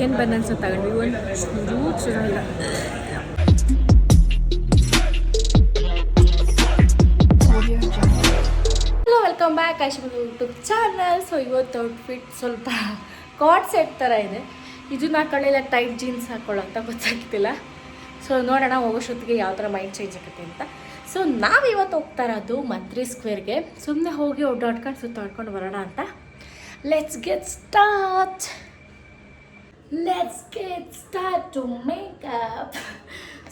Korean ಬನಾನ್ಸ್ ತಗೊಂಡ್ವಿ? ಒಂದು ಇಲ್ಲ ಹಲೋ ವೆಲ್ಕಮ್ ಬ್ಯಾಕ್ ಆಶಿಬಲ್ ಯೂಟ್ಯೂಬ್ ಚಾನಲ್ ಸೊ ಇವತ್ತು ಔಟ್ಫಿಟ್ ಸ್ವಲ್ಪ ಕಾಟ್ ಸೆಟ್ ಥರ ಇದೆ. ಇದನ್ನ ಹಾಕೊಳ್ಳಿಲ್ಲ ಟೈಟ್ ಜೀನ್ಸ್ ಹಾಕೊಳ್ಳೋಂತ ಗೊತ್ತಾಗ್ತಿಲ್ಲ. ಸೊ ನೋಡೋಣ ಹೋಗೋಷ್ಟೊತ್ತಿಗೆ ಯಾವ ಥರ ಮೈಂಡ್ ಚೇಂಜ್ ಆಗುತ್ತೆ ಅಂತ. ಸೊ ನಾವು ಇವತ್ತು ಹೋಗ್ತಾ ಇರೋದು ಮಂತ್ರಿ ಸ್ಕ್ವೇರ್ಗೆ ಸುಮ್ಮನೆ ಹೋಗಿ ಓಡಾಡ್ಕೊಂಡು ಸುತ್ತಾಡ್ಕೊಂಡು ಬರೋಣ ಅಂತ. Let's get start let's get start to makeup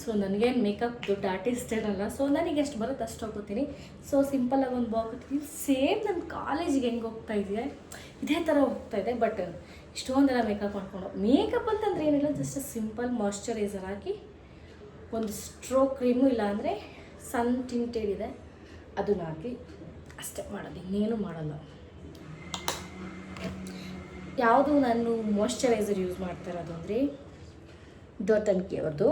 so ನನಗೇನು ಮೇಕಪ್ ದೊಡ್ಡ ಆರ್ಟಿಸ್ಟ್ ಏನಲ್ಲ ಸೊ ನನಗೆ ಎಷ್ಟು ಬರುತ್ತೆ ಅಷ್ಟು ಹೋಗ್ತೀನಿ ಸೊ ಸಿಂಪಲಾಗಿ ಒಂದು ಬಾಗುತ್ತೀನಿ ಸೇಮ್ ನನ್ನ ಕಾಲೇಜಿಗೆ ಹೆಂಗೆ ಹೋಗ್ತಾ ಇದೆಯಾ? ಇದೇ ಥರ ಹೋಗ್ತಾ ಇದೆ ಬಟ್ ಇಷ್ಟೊಂದೆಲ್ಲ ಮೇಕಪ್ ಮಾಡ್ಕೊಂಡು. ಮೇಕಪ್ ಅಂತಂದ್ರೆ ಏನಿಲ್ಲ ಜಸ್ಟ್ ಸಿಂಪಲ್ ಮಾಯ್ಶ್ಚರೈಸರ್ ಹಾಕಿ ಒಂದು ಸ್ಟ್ರೋಕ್ ಕ್ರೀಮು ಇಲ್ಲಾಂದರೆ ಸನ್ ಟಿಂಟೆಡ್ ಇದೆ. ಅದನ್ನ ಹಾಕಿ ಅಷ್ಟೇ ಮಾಡೋದು, ಇನ್ನೇನು ಮಾಡಲ್ಲ. ಯಾವುದು ನಾನು ಮಾಯಶ್ಚರೈಸರ್ ಯೂಸ್ ಮಾಡ್ತಾ ಇರೋದು ಅಂದರೆ ಆ್ಯಂಡ್ ಕೇರ್ದು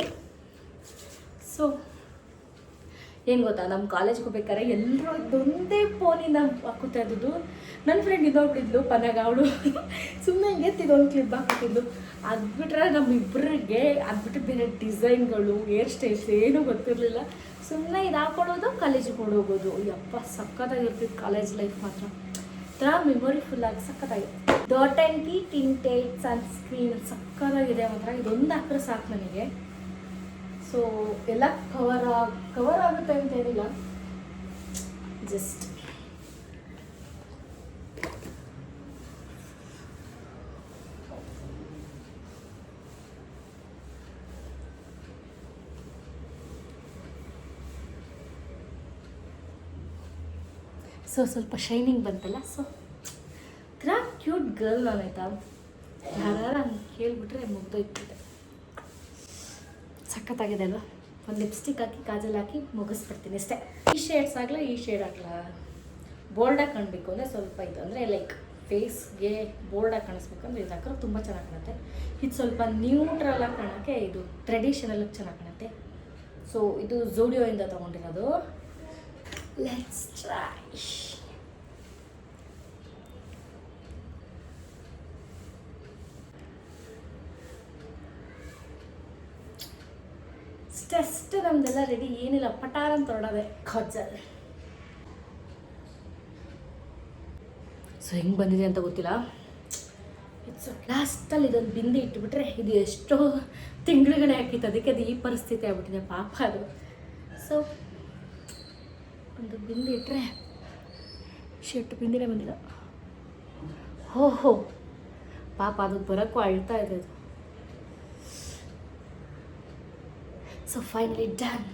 ಸೊ ಏನು ಗೊತ್ತಾ ನಮ್ಮ ಕಾಲೇಜ್ಗೆ ಹೋಗ್ಬೇಕಾದ್ರೆ ಎಲ್ಲರೂ ಇದೊಂದೇ ಫೋನಿಂದ ಹಾಕುತ್ತಾ ಇದ್ದದ್ದು. ನನ್ನ ಫ್ರೆಂಡ್ ಇನ್ನೊಬ್ಳಿದ್ಲು ಪನಾಗ ಅವಳು. ಸುಮ್ಮನೆ ಎತ್ತಿದೊಂದು ಕ್ಲಿಪ್ ಹಾಕುತ್ತಿದ್ಲು ಅದು ಬಿಟ್ರೆ ನಮ್ಮಿಬ್ಬರಿಗೆ ಅದು ಬಿಟ್ಟರೆ ಬೇರೆ ಡಿಸೈನ್ಗಳು ಹೇರ್ ಸ್ಟೈಲ್ಸ್ ಏನೂ ಗೊತ್ತಿರಲಿಲ್ಲ. ಸುಮ್ಮನೆ ಇದು ಹಾಕೊಳ್ಳೋದು ಕಾಲೇಜಿಗೆ ಹೋಗೋದು ಯಪ್ಪ ಸಕ್ಕತ್ತಾಗಿರ್ತಿತ್ತು ಕಾಲೇಜ್ ಲೈಫ್ ಮಾತ್ರ. ಒಂಥರ ಮೆಮೊರಿ ಫುಲ್ ಆಗಿ ಸಕ್ಕತ್ತಾಗಿದೆ dot and T tinted sunscreen ಸಕ್ಕತ್ತಾಗಿದೆ ಮಾತ್ರ. ಇದೊಂದು ಹಾಕಿದ್ರೆ ಸಾಕು ನನಗೆ. ಸೊ ಎಲ್ಲ ಕವರ್ ಕವರ್ ಆಗುತ್ತೆ ಅಂತ ಏನಿಲ್ಲ. ಜಸ್ಟ್ ಸೊ ಸ್ವಲ್ಪ ಶೈನಿಂಗ್ ಬಂತಲ್ಲ? ಸೊ ಕ್ರಾ ಕ್ಯೂಟ್ ಗರ್ಲ್ ನಾನು ಆಯ್ತಾ? ಯಾರು ಹಂಗೆ ಕೇಳಿಬಿಟ್ರೆ ಮುಗ್ದೋಯ್ತಿದ್ದೆ ಸಖತ್ತಾಗಿದೆ ಅಲ್ವಾ? ಒಂದು ಲಿಪ್ಸ್ಟಿಕ್ ಹಾಕಿ, ಕಾಜಲ್ ಹಾಕಿ ಮುಗಿಸ್ಬಿಡ್ತೀನಿ ಅಷ್ಟೇ. ಈ ಶೇಡ್ಸ್ ಆಗಲ್ಲ ಈ ಶೇಡ್ ಆಗಲ್ಲ ಬೋಲ್ಡಾಗಿ ಕಾಣಬೇಕು ಅಂದರೆ ಸ್ವಲ್ಪ ಇದು ಅಂದರೆ ಲೈಕ್ ಫೇಸ್ಗೆ ಬೋಲ್ಡಾಗಿ ಕಾಣಿಸ್ಬೇಕಂದ್ರೆ ಇದು ಹಾಕಿದ್ರೆ ತುಂಬ ಚೆನ್ನಾಗಿ ಕಾಣುತ್ತೆ. ಇದು ಸ್ವಲ್ಪ ನ್ಯೂಟ್ರಲಾಗಿ ಕಾಣೋಕ್ಕೆ ಇದು ಟ್ರೆಡಿಷನಲ್ ಚೆನ್ನಾಗಿ ಕಾಣುತ್ತೆ. ಸೊ ಇದು ಝೋಡಿಯೋಯಿಂದ ತೊಗೊಂಡಿರೋದು. ಲೆಟ್ಸ್ ಟ್ರೈ ಟೆಸ್ಟ್ ನಮ್ದೆಲ್ಲ ರೆಡಿ ಏನಿಲ್ಲ ಪಟಾರ ಅಂತ ಹೊರಡೋದೆ ಖಜ್ಜಲ್. ಸೊ ಹೆಂಗೆ ಬಂದಿದೆ ಅಂತ ಗೊತ್ತಿಲ್ಲ? ಇಟ್ಸ್ ಲಾಸ್ಟಲ್ಲಿ ಇದೊಂದು ಬಿಂದಿ ಇಟ್ಬಿಟ್ರೆ ಇದು ಎಷ್ಟೋ ತಿಂಗಳುಗಳೇ ಹಾಕಿತ್ತು ಅದಕ್ಕೆ ಅದು ಈ ಪರಿಸ್ಥಿತಿ ಆಗ್ಬಿಟ್ಟಿದೆ. ಪಾಪ ಅದು. ಸೊ ಒಂದು ಬಿಂದಿ ಇಟ್ಟರೆ ಶೆಟ್ಟು ಬಿಂದಿನೇ ಬಂದಿಲ್ಲ. ಹೋ ಹೋ. ಪಾಪ ಅದು ಬರೋಕ್ಕೂ ಅಳ್ತಾ ಇದೆ ಅದು. ಸೊ ಫೈನಲಿ ಡನ್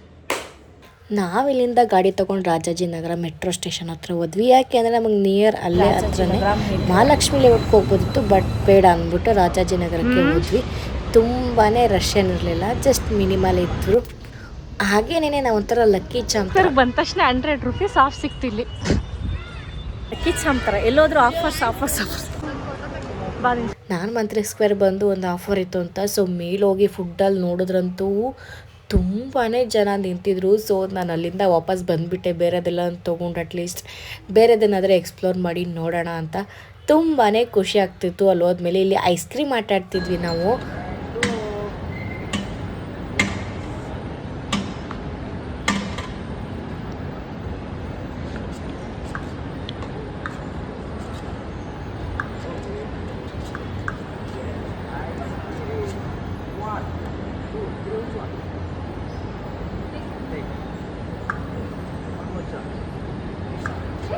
ನಾವಿಲ್ಲಿಂದ ಗಾಡಿ ತಗೊಂಡು ರಾಜಾಜಿನಗರ ಮೆಟ್ರೋ ಸ್ಟೇಷನ್ ಹತ್ರ ಹೋದ್ವಿ. ಯಾಕೆ ಅಂದರೆ ನಮಗೆ ನಿಯರ್ ಅಲ್ಲೇ ಹತ್ರನೇ ಮಹಾಲಕ್ಷ್ಮಿ ಲೇಔಟ್ಗೆ ಹೋಗ್ಬೋದಿತ್ತು ಬಟ್ ಬೇಡ ಅಂದ್ಬಿಟ್ಟು ರಾಜಾಜಿನಗರಕ್ಕೆ ಹೋದ್ವಿ. ತುಂಬಾ ರಶ್ ಏನಿರಲಿಲ್ಲ ಜಸ್ಟ್ ಮಿನಿಮಲ್ ಇದ್ರು ಹಾಗೇನೇನೆ ನಾವು ಒಂಥರ ಲಕ್ಕಿ ಚಾಂಪರ್ ಬಂದ ತಕ್ಷಣ ಹಂಡ್ರೆಡ್ ರುಪೀಸ್ ಆಫ್ ಸಿಕ್ತಿಲ್ಲಿ ಲಕ್ಕಿ ಅಂತಾರೆ ಎಲ್ಲೋದ್ರೂ ಆಫರ್ಸ್ ಆಫರ್ಸ್ ಆಫರ್ಸ್ ನಾನು. ಮಂತ್ರಿ ಸ್ಕ್ವೇರ್ ಬಂದು ಒಂದು ಆಫರ್ ಇತ್ತು ಅಂತ. ಸೊ ಮೇಲೋಗಿ ಹೋಗಿ ಫುಡ್ಡಲ್ಲಿ ನೋಡಿದ್ರಂತೂ ತುಂಬಾ ಜನ ನಿಂತಿದ್ರು. ಸೊ ನಾನು ಅಲ್ಲಿಂದ ವಾಪಸ್ ಬಂದುಬಿಟ್ಟೆ. ಬೇರೆದೆಲ್ಲ ತೊಗೊಂಡು ಅಟ್ಲೀಸ್ಟ್ ಬೇರೆದನ್ನಾದರೆ ಎಕ್ಸ್ಪ್ಲೋರ್ ಮಾಡಿ ನೋಡೋಣ ಅಂತ. ತುಂಬಾ ಖುಷಿ ಆಗ್ತಿತ್ತು ಅಲ್ಲಿ ಹೋದ್ಮೇಲೆ ಇಲ್ಲಿ ಐಸ್ ಕ್ರೀಮ್ ಆಟ ಆಡ್ತಿದ್ವಿ ನಾವು.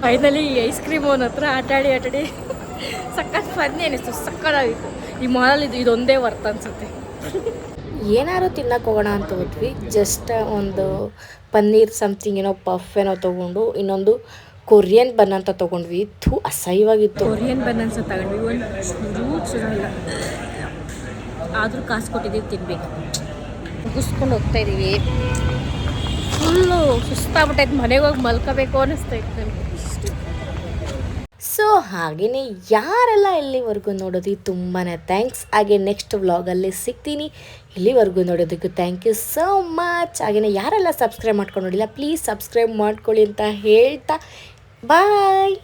ಫೈನಲಿ ಈ ಐಸ್ ಕ್ರೀಮ್ ಅವನ ಹತ್ರ ಆಟಾಡಿ ಆಟಾಡಿ. ಸಖತ್ ಫನ್ ಅನಿಸ್ತು ಸಕ್ಕತ್ತಾಗಿತ್ತು. ಈ ಮಾಲಲ್ಲಿ ಇದು ಇದೊಂದೇ ವರ್ತ್ ಅನ್ಸುತ್ತೆ. ಏನಾದ್ರು ತಿನ್ನಕ್ಕೆ ಹೋಗೋಣ ಅಂತ ಹೋದ್ವಿ. ಜಸ್ಟ್ ಒಂದು ಪನ್ನೀರ್ ಸಮಥಿಂಗ್ ಏನೋ ಪಫ್ ಏನೋ ತೊಗೊಂಡು ಇನ್ನೊಂದು ಕೊರಿಯನ್ ಬನ್ ಅಂತ ತೊಗೊಂಡ್ವಿ. ಥೂ ಅಸಹ್ಯವಾಗಿತ್ತು. ಕೊರಿಯನ್ ಬನ್ ಅಂತ ತಗೊಂಡ್ವಿ. ಒಂದು ಆದರೂ ಕಾಸು ಕೊಟ್ಟಿದ್ದೀವಿ ತಿನ್ಬೇಕು. ಮುಗಿಸ್ಕೊಂಡು ಹೋಗ್ತಾ ಇದ್ದೀವಿ ಫುಲ್ಲು ಸುಸ್ತಾಗ್ಬಿಟ್ಟೈತೆ, ಮನೆಗೆ ಹೋಗಿ ಮಲ್ಕೋಬೇಕು ಅನ್ನಿಸ್ತೈತೆ ನನಗೆ. ಸೊ ಹಾಗೆಯೇ ಯಾರೆಲ್ಲ ಇಲ್ಲಿವರೆಗೂ ನೋಡೋದು ತುಂಬಾ ಥ್ಯಾಂಕ್ಸ್ ಹಾಗೆ ನೆಕ್ಸ್ಟ್ ವ್ಲಾಗಲ್ಲಿ ಸಿಗ್ತೀನಿ. ಇಲ್ಲಿವರೆಗೂ ನೋಡೋದಕ್ಕೂ ಥ್ಯಾಂಕ್ ಯು ಸೋ ಮಚ್ ಹಾಗೆಯೇ ಯಾರೆಲ್ಲ ಸಬ್ಸ್ಕ್ರೈಬ್ ಮಾಡ್ಕೊಂಡು ನೋಡಿಲ್ಲ ಪ್ಲೀಸ್ ಸಬ್ಸ್ಕ್ರೈಬ್ ಮಾಡ್ಕೊಳ್ಳಿ ಅಂತ ಹೇಳ್ತಾ ಬಾಯ್